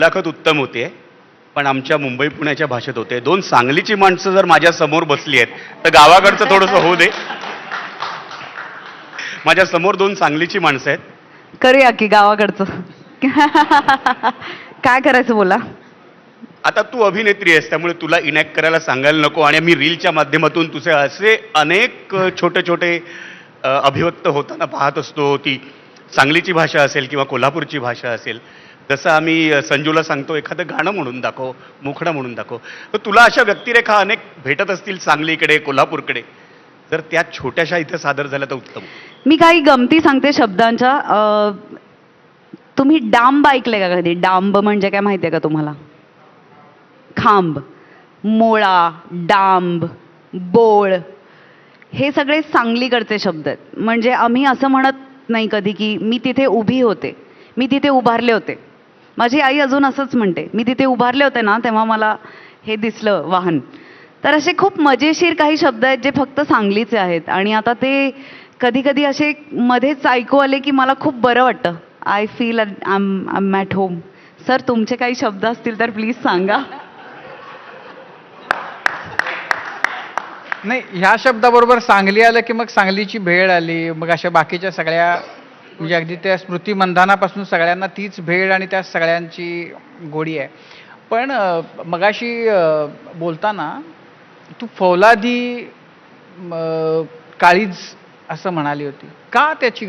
मुलाखत उत्तम होते पण आमच्या मुंबई पुण्याच्या भाषेत होते. दोन सांगलीची माणसं जर माझ्यासमोर बसली आहेत तर गावाकडचं थोडंसं होऊ दे. माझ्यासमोर दोन सांगलीची माणसं आहेत. करूया की गावाकडचं. काय करायचं बोला? आता तू अभिनेत्री आहेस त्यामुळे तुला इनॅक्ट करायला सांगायला नको आणि मी रीलच्या माध्यमातून तुझे असे अनेक छोटे छोटे अभिव्यक्त होताना पाहत असतो ती सांगलीची भाषा असेल किंवा कोल्हापूरची भाषा असेल जसं आम्ही संजूला सांगतो एखादं गाणं म्हणून दाखव मुखडं म्हणून दाखव. तर तुला अशा व्यक्तिरेखा अनेक भेटत असतील सांगलीकडे कोल्हापूरकडे. जर त्या छोट्याशा इथे सादर झाल्या तर उत्तम. मी काही गमती सांगते शब्दांच्या. तुम्ही डांब ऐकले का कधी? डांब म्हणजे काय माहिती आहे का तुम्हाला? खांब मोळा डांब बोळ. हे सगळे सांगलीकडचे शब्द आहेत. म्हणजे आम्ही असं म्हणत नाही कधी की मी तिथे उभी होते. मी तिथे उभारले होते. माझी आई अजून असंच म्हणते मी तिथे उभारले होते ना तेव्हा मला हे दिसलं वाहन. तर असे खूप मजेशीर काही शब्द आहेत जे फक्त सांगलीचे आहेत. आणि आता ते कधी कधी असे मध्येच ऐकू आले की मला खूप बरं वाटतं. आय फील आम आम ॲट होम सर तुमचे काही शब्द असतील तर प्लीज सांगा. नाही ह्या शब्दाबरोबर सांगली आलं की मग सांगलीची भेळ आली मग अशा बाकीच्या सगळ्या म्हणजे अगदी त्या स्मृती मंधानापासून सगळ्यांना तीच भेळ आणि त्या सगळ्यांची गोडी आहे. पण मगाशी बोलताना तू फौलादी काळीज असं म्हणाली होती. का त्याची